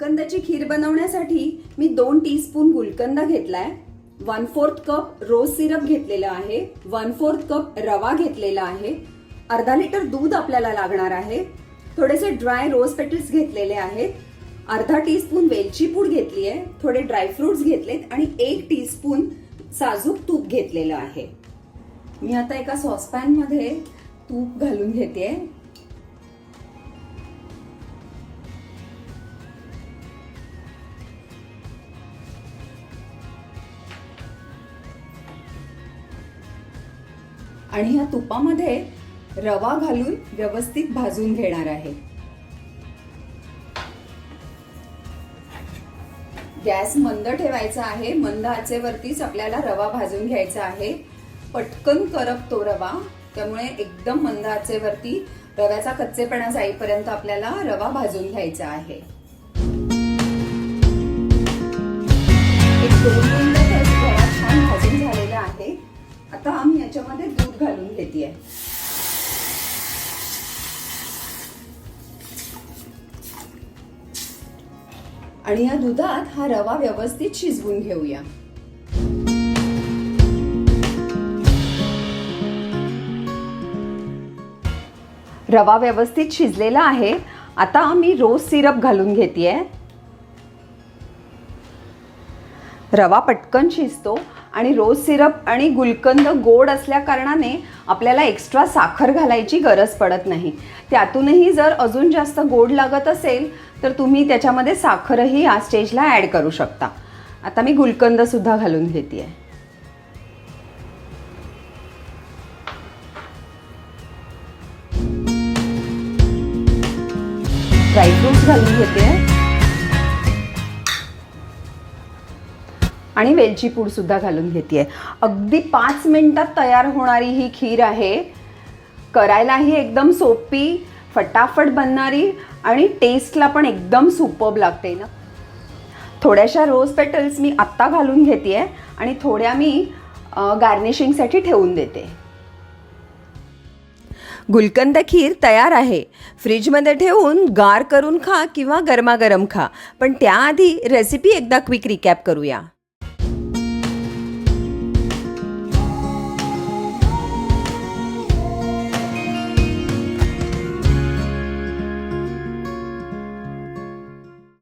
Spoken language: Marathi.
गुलकंदाची खीर बनवण्यासाठी मी दोन टीस्पून गुलकंद घेतलाय. One fourth cup rose syrup घेतलेला आहे. वन फोर्थ कप रवा घेतलेला आहे. अर्धा लिटर दूध आपल्याला लागणार आहे. थोडेसे ड्राय रोज पेटल्स घेतलेले आहेत. अर्धा टीस्पून वेलची पूड घेतली आहे. थोडे ड्रायफ्रुट्स घेतलेत आणि एक टीस्पून साजूक तूप घेतलेलं आहे. मी आता एका सॉसपॅनमध्ये तूप घालून घेते आणि ह्या तुपामध्ये रवा घालून व्यवस्थित भाजून घेणार आहे. गॅस मंद ठेवायचा आहे. मंद आचेवरतीच आपल्याला रवा भाजून घ्यायचा आहे. पटकन करपतो रवा. त्यामुळे एकदम मंद आचेवरती रव्याचा कच्चेपणा जाईपर्यंत आपल्याला रवा भाजून घ्यायचा आहे. एक दोन आता दूध घालून घेते आणि या दुधात हा रवा व्यवस्थित शिजवून घेऊया. रवा व्यवस्थित शिजलेला आहे. आता मी रोज सिरप घालून घेते रवा पटकन शिजतो आणि रोज सिरप आणि गुलकंद गोड असल्या कारणाने आपल्याला एक्स्ट्रा साखर घालायची गरज पडत नाही. त्यातूनही जर अजून जास्त गोड लागत असेल तर तुम्ही त्याच्यामध्ये साखरही या स्टेजला ॲड करू शकता. आता मी गुलकंदसुद्धा घालून घेते आहे ड्रायफ्रूट्स घालून घेते आहे आणि वेलची घालून घेते आहे अगदी पाच मिनिटात तयार होणारी ही खीर आहे. करायलाही एकदम सोपी फटाफट बनणारी आणि टेस्टला पण एकदम सुपब लागते ना. थोड्याशा रोज पेटल्स मी आत्ता घालून घेते आहे आणि थोड्या मी गार्निशिंगसाठी ठेवून देते. गुलकंद खीर तयार आहे. फ्रीजमध्ये ठेवून गार करून खा किंवा गरमागरम खा. पण त्याआधी रेसिपी एकदा क्विक रिकॅप करूया.